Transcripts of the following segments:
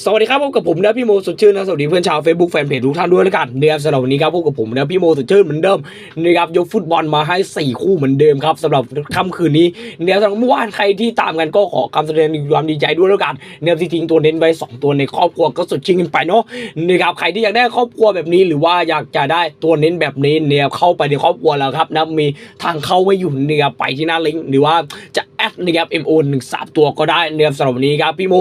สวัสดีครับพบกับผมนะพี่โมสดชื่นนะสวัสดีเพื่อนชาว Facebook แฟนเพจทุกท่านด้วยแล้วกันนะครับสำหรับวันนี้ครับพบกับผมนะพี่โมสดชื่นเหมือนเดิมนะครับยกฟุตบอลมาให้ 4 คู่เหมือนเดิมครับสำหรับค่ำคืนนี้เนี่ยสำหรับเมื่อวานใครที่ตามกันก็ขอคำแสดงความดีใจด้วยแล้วกันเนี่ยที่ทิ้งตัวเน้นไว้ 2 ตัวในครอบครัวก็สดชื่นกันไปเนาะนะครับใครที่อยากได้ครอบครัวแบบนี้หรือว่าอยากจะได้ตัวเน้นแบบนี้เนี่ยเข้าไปในครอบครัวแล้วครับนะมีทางเข้าไว้อยู่นะครับไปที่หน้าลิงก์หรือว่าจะ นะครับ MO 1 3ตัวก็ได้นะครับสำหรับวันนี้ครับพี่โม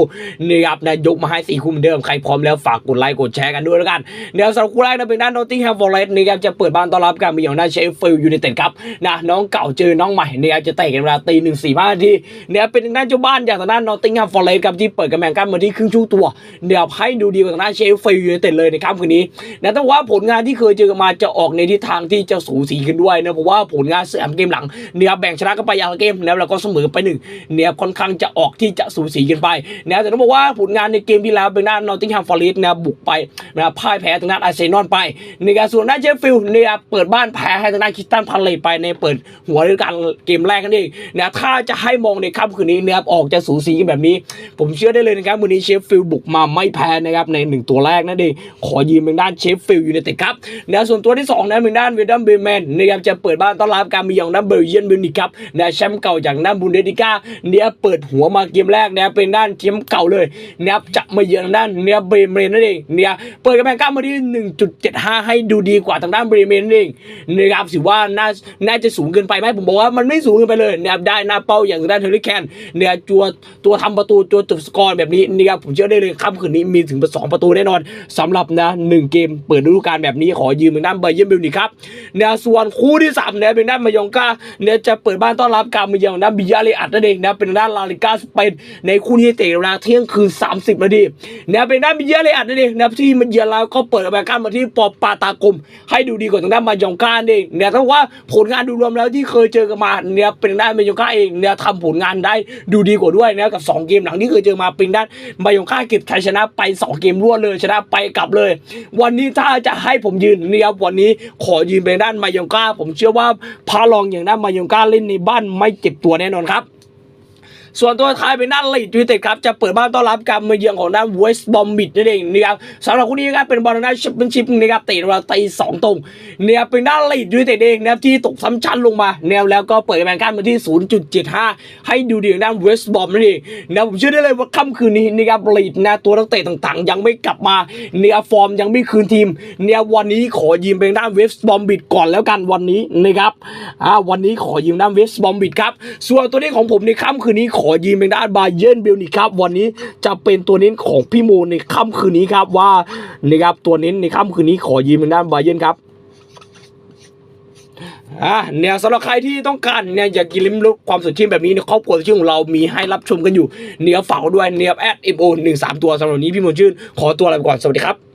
นะครับนะยกมาให้สี่คู่เหมือนเดิมใครพร้อมแล้วฝากกดไลค์กดแชร์กันด้วยแล้วกันเดี๋ยวสำหรับคู่แรกนะเป็นด้านนอตติงแฮมฟอร์เรสต์นะครับจะเปิดบ้านต้อนรับการมีอย่างด้านเชฟฟิลด์ยูไนเต็ดครับนะน้องเก่าเจอน้องใหม่นะครับจะเตะกันเวลาตีหนึ่งสี่ห้านาทีเนี่ยเป็นด้านเจ้าบ้านอย่างทางด้านนอตติงแฮมฟอร์เรสต์ครับที่เปิดกำแพงกั้นมาที่ครึ่งชั่วตัวเดี๋ยวให้ดูดีกว่าทางด้านเชฟฟิลด์ยูไนเต็ดเลยในค่ำคืนนี้นะแต่ว่าผลงานที่เคยเจอกันมาจะออกในทิศทางที่จะสูสีขึ้นด้วยนะเพราะว่าผลงานเสามเกมหลังเนี่ยแบ่งชนะกันไปอย่างเกมแล้วเราก็เสมอไปหนึ่งเนี่ยค่อนข้างจะออกที่จะสูสีกันไปนะแต่ต้องบอกว่าผลงานในเกมที่แล้วเป็นด้านนอตติงแฮมฟอร์เรสต์นะบุกไปนะพ่ายแพ้ทางด้านอาร์เซนอลไปในการส่วนด้านเชฟฟิลด์เนี่ยเปิดบ้านแพ้ให้ทางด้านคิสตันพาเลตไปในเปิดหัวในการเกมแรกกันเองนะถ้าจะให้มองในค่ำคืนนี้เนะครับออกจะสูสีกันแบบนี้ ผมเชื่อได้เลยนะครับวันนี้เชฟฟิลด์บุกมาไม่แพ้นะครับในหนึ่งตัวแรกนั่นเองขอยืมเป็นด้านเชฟฟิลด์ยูไนเต็ดครับนะส่วนตัวที่สองนะเป็นด้านเวดัมเบรแมนนะครับจะเปิดบ้านต้อนรับการมีอย่างด้านเบลเยียนบิลนิกครับนะแชมป์เก่าจากด้านบุนเดสลิก้าเนี่ยเปิดหัวมาเกมแรกเนะเป็นด้านแชมป์เก่าเลยเนะครับจะมาเยือนทางด้านเนี่ยเบรเมนนั่นเองเนี่ยเปิดกำแพงกั้นมาที่ 1.75 ให้ดูดีกว่าทางด้านเบรเมนนั่นเองนะครับถือว่าน่าน่าจะสูงเกินไปไหมผมบอกว่ามันไม่สูงเกินไปเลยเนะครับได้หน้าเป้าอย่างด้านเฮอริแคนเนี่ยตัวตัวทำประตูตัวจบสกอร์แบบนี้นะครับผมเชื่อได้เลยค่ำคืนนี้มีถึงสองประตูแน่นอนสำหรับนะหนึ่งเกมเปิดฤดูกาลแบบนี้ขอยืมทางด้านเบย์เยนบิลนิกครับเนี่ยส่วนคู่ที่สามเนี่ยเป็นด้านมายองกาเนี่ยจะเปิดบ้านต้อนรับการมาเยือนด้านบิยาเลอัดนั่นเองนะเป็นด้านลาลิกาสเปนในคู่นี้เตะเวลาเที่ยงคืน 30นาทีเนี่ยเป็นด้านบิยเลอัดนั่นเองนะที่มันเยือนแล้วก็เปิดแบกันมาที่ปอปาตากมให้ดูดีกว่าทางด้านมายองกาเองเนี่ยต้องว่าผลงานดูรวมแล้วที่เคยเจอกันมาเนี่ยเป็นด้านมายองกาเองเนี่ยทำผลงานได้ดูดีกว่าด้วยนะกับสองเกมหลังที่เคยเจอมาเป็นด้านมายองกาเก็บชัยชนะไปสองเกมรวดเลยชนะไปกลับเลย วันนี้ถ้าจะให้ผมยืนนะครับวันนี้ขอยืนเป็นด้านมายองกาผมเชื่อว่าพาลองอย่างด้านมายองกาเล่นในบ้านไม่เจ็บตัวแน่นอนครับ ส่วนตัวท้ายเป็นด้านลีดยูไนเต็ดครับจะเปิดบ้านต้อนรับการมาเยือนของด้านเวสต์บอมบิดนั่นเองนะครับสำหรับคู่นี้นะครับเป็นบอลด้านแชมเปี้ยนชิพนะครับเตะเวลาตีสองตรงเนี่ยเป็นด้านลีดยูไนเต็ดเองนะครับที่ตกซ้ำชั้นลงมาแนวแล้วก็เปิดแบงการมาที่ 0.75 ให้ดูดีของด้านเวสต์บอมนั่นเองนะผมเชื่อได้เลยว่าค่ำคืนนี้นะครับลีดนะตัวนักเตะต่างๆ ยังไม่กลับมาเนี่ยฟอร์มยังไม่คืนทีมเนี่ยวันนี้ขอยืมเป็นด้านเวสต์บอมบิดก่อนแล้วกันวันนี้นะครับอ่าวันนี้ขอยืมด้านเวสต์บอมบิดครับส่วนตัวนี้ของผมในค่ำคืนนี้ขขอยืมเป็นด้านบาเยนเบลนิกครับ วันนี้จะเป็นตัวเน้นของพี่โมในค่ำคืนนี้ครับว่านะครับตัวเน้นในค่ำคืนนี้ขอยืมเป็นด้านบาเยนครับอ่าเนี่ยสำหรับใครที่ต้องการเนี่ยอยากกินลิ้มรสความสดชื่นแบบนี้ในครอบครัวสดชื่นของเรามีให้รับชมกันอยู่ เนียฝาด้วยเนียแอดเอ็มโอหนึ่งสามตัวสำหรับนี้พี่มนชื่น ขอตัวลาไปก่อน สวัสดีครับ